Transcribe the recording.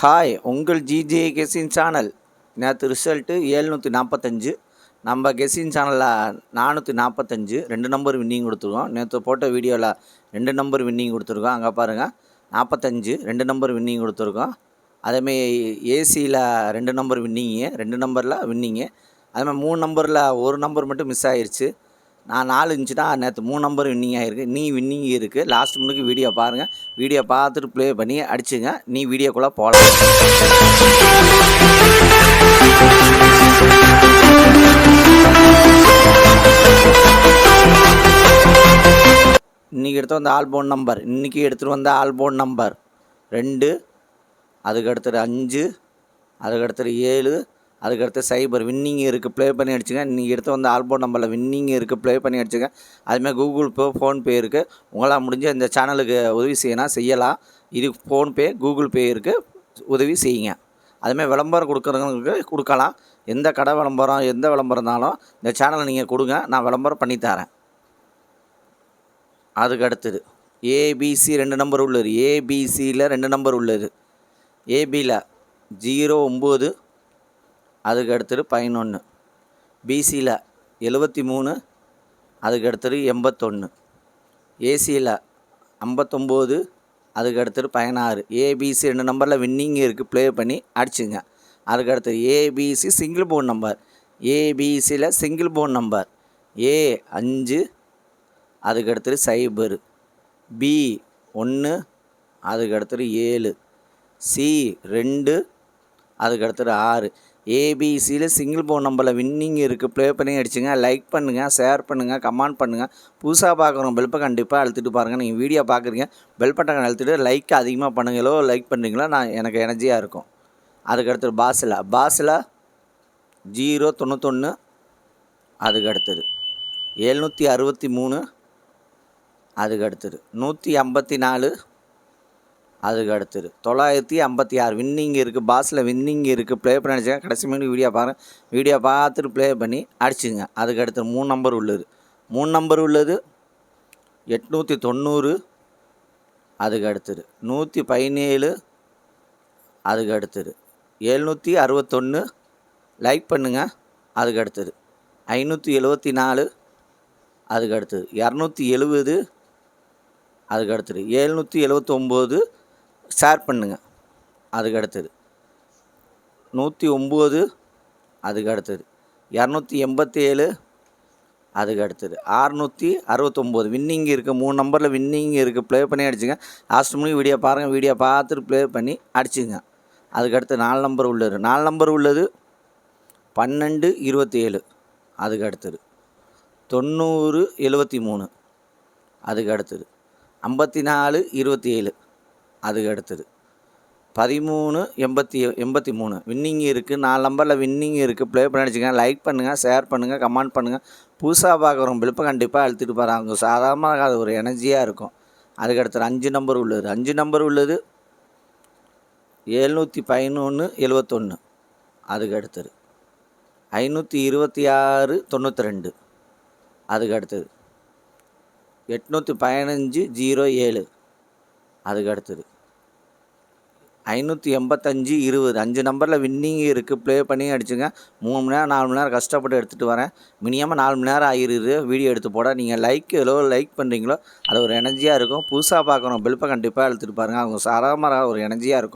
Hi உங்கள் GJ கெஸின் channel நேற்று ரிசல்ட்டு ஏழ்நூற்றி நாற்பத்தஞ்சு நம்ம கெஸின் சேனலில் நானூற்றி நாற்பத்தஞ்சு ரெண்டு நம்பர் வின்னிங் கொடுத்துருக்கோம். நேற்று போட்ட வீடியோவில் ரெண்டு நம்பர் வின்னிங் கொடுத்துருக்கோம். அங்கே பாருங்கள் நாற்பத்தஞ்சு ரெண்டு நம்பர் வின்னிங் கொடுத்துருக்கோம். அதேமாரி ஏசியில் ரெண்டு நம்பர் வின்னிங்கு ரெண்டு நம்பரில் வின்னிங்கு அதேமாதிரி மூணு நம்பரில் ஒரு நம்பர் மட்டும் மிஸ் ஆயிருச்சு. நான் நாலு இருந்துச்சுன்னா நேற்று மூணு நம்பர் வின்னிங் ஆகிருக்கு நீ வின்னிங் இருக்குது லாஸ்ட் முன்னுக்கு வீடியோ பாருங்கள் வீடியோ பார்த்துட்டு ப்ளே பண்ணி அடிச்சுங்க. நீ வீடியோக்குள்ளே போகலாம் இன்றைக்கி எடுத்து வந்த ஆல்போன் நம்பர் இன்றைக்கி எடுத்துகிட்டு வந்த ஆல்போன் நம்பர் ரெண்டு. அதுக்கு அடுத்தது அஞ்சு. அதுக்கு அடுத்தது ஏழு. அதுக்கடுத்து சைபர் வின்னிங் இருக்குது ப்ளே பண்ணி அடிச்சுங்க. நீங்கள் எடுத்து வந்த ஆல்போ நம்பரில் வின்னிங் இருக்குது ப்ளே பண்ணி அடிச்சுங்க. அதுமாதிரி கூகுள் பே ஃபோன்பே இருக்குது உங்களால் முடிஞ்ச இந்த சேனலுக்கு உதவி செய்யணும் செய்யலாம். இது ஃபோன்பே கூகுள் பே இருக்குது உதவி செய்யுங்க. அதுமாதிரி விளம்பரம் கொடுக்குறவங்களுக்கு கொடுக்கலாம். எந்த கடை விளம்பரம் எந்த விளம்பரம் இருந்தாலும் இந்த சேனலை நீங்கள் கொடுங்க நான் விளம்பரம் பண்ணித்தரேன் அதுக்கடுத்தது அதுக்கு அடுத்தது ஏபிசி ரெண்டு நம்பர் உள்ளது. ஏபிசியில் ரெண்டு நம்பர் உள்ளது. ஏபியில் ஜீரோ ஒம்பது அதுக்கு அடுத்தது பதினொன்று பிசியில் எழுபத்தி மூணு அதுக்கு அடுத்தது எண்பத்தொன்று ஏசியில் ஐம்பத்தொம்போது அதுக்கு அடுத்தது பதினாறு ஏபிசி ரெண்டு நம்பரில் வின்னிங் இருக்குது ப்ளே பண்ணி அடிச்சுங்க. அதுக்கு அடுத்தது ஏபிசி சிங்கிள் போன் நம்பர் ஏபிசியில் சிங்கிள் போன் நம்பர் ஏ அஞ்சு அதுக்கு அடுத்தது சைபர் பி ஒன்று அதுக்கு அடுத்தது ஏழு. சி ரெண்டு அதுக்கு அடுத்தது ஆறு. ஏபிசியில் சிங்கிள் போன் நம்பரில் வின்னிங் இருக்குது ப்ளே பண்ணி அடிச்சுங்க. லைக் பண்ணுங்கள் ஷேர் பண்ணுங்கள் கமெண்ட் பண்ணுங்கள் புதுசாக பார்க்குறோம் பெல்ப்பை கண்டிப்பாக அழுத்திட்டு பாருங்கள் நீங்கள் வீடியோ பார்க்குறீங்க பெல் பட்டன் அழுத்திட்டு லைக் அதிகமாக பண்ணுங்களோ லைக் பண்ணுறீங்களோ நான் எனக்கு எனர்ஜியாக இருக்கும். அதுக்கு அடுத்தது பாஸில் பாஸில் ஜீரோ தொண்ணூத்தொன்று அதுக்கு அடுத்தது எழுநூற்றி அறுபத்தி மூணு. அதுக்கு அடுத்தது நூற்றி ஐம்பத்தி நாலு. அதுக்கு அடுத்தது. தொள்ளாயிரத்தி ஐம்பத்தி ஆறு வின்னிங் இருக்குது பாஸில் வின்னிங் இருக்குது ப்ளே பண்ணி அடிச்சுங்க கடைசி மணி வீடியோ பாருங்கள் வீடியோ பார்த்துட்டு ப்ளே பண்ணி அடிச்சுங்க. அதுக்கு அடுத்தது மூணு நம்பர் உள்ளது. மூணு நம்பர் உள்ளது. எட்நூற்றி தொண்ணூறு. அதுக்கு அடுத்தது. நூற்றி பதினேழு. அதுக்கு அடுத்தது. எழுநூற்றி அறுபத்தொன்று லைக் பண்ணுங்கள் அதுக்கு அடுத்தது. ஐநூற்றி எழுபத்தி நாலு. அதுக்கு அடுத்தது. இரநூத்தி எழுபது. அதுக்கு அடுத்தது. எழுநூற்றி எழுபத்தொம்போது ஷேர் பண்ணுங்கள் அதுக்கு அடுத்தது. நூற்றி ஒம்பது அதுக்கு அடுத்தது. இரநூத்தி எண்பத்தி ஏழு அதுக்கு அடுத்தது. அறுநூற்றி அறுபத்தொம்போது வின்னிங் இருக்குது மூணு நம்பரில் வின்னிங் இருக்குது ப்ளே பண்ணி அடிச்சுங்க. லாஸ்ட் மணி வீடியோ பாருங்கள் வீடியோ பார்த்துட்டு ப்ளே பண்ணி அடிச்சுங்க. அதுக்கு அடுத்து நாலு நம்பர் உள்ளது. நாலு நம்பர் உள்ளது பன்னெண்டு இருபத்தி ஏழு அதுக்கு அடுத்தது. தொண்ணூறு எழுபத்தி மூணு. அதுக்கு அடுத்தது. ஐம்பத்தி நாலு இருபத்தி ஏழு அதுக்கு அடுத்தது பதிமூணு எண்பத்தி எண்பத்தி மூணு. வின்னிங் இருக்குது நாலு நம்பரில் வின்னிங் இருக்குது ப்ளே பண்ணி அடிச்சுங்க லைக் பண்ணுங்கள் ஷேர் பண்ணுங்கள் கமெண்ட் பண்ணுங்கள் புதுசாக பார்க்குறவங்க பிலிப்பை கண்டிப்பாக அழுத்திட்டு போகிறாங்க அவங்க சாதாரணமாக அது ஒரு எனர்ஜியாக இருக்கும். அதுக்கு அடுத்தது அஞ்சு நம்பர் உள்ளது. அஞ்சு நம்பர் உள்ளது. எழுநூற்றி பதினொன்று எழுவத்தொன்று அதுக்கு அடுத்தது. ஐநூற்றி இருபத்தி ஆறு தொண்ணூற்றி ரெண்டு. அதுக்கு அடுத்தது. எட்நூற்றி பதினஞ்சு ஜீரோ ஏழு. அதுக்கு அடுத்தது. ஐநூற்றி எண்பத்தஞ்சு இருபது. அஞ்சு நம்பரில் வின்னிங் இருக்குது ப்ளே பண்ணி அடிச்சுங்க. மூணு மணி நேரம் நாலு மணி நேரம் கஷ்டப்பட்டு எடுத்துகிட்டு வரேன். மினிமம் நாலு மணி நேரம் ஆகிருது வீடியோ எடுத்து போட. நீங்கள் லைக் எவ்வளோ லைக் பண்ணுறீங்களோ அது ஒரு எனர்ஜியாக இருக்கும். புதுசாக பார்க்குறோம் பெல்ப்பை கண்டிப்பாக எடுத்துகிட்டு பாருங்கள் அவங்க சாராமராக ஒரு எனர்ஜியாக இருக்கும்.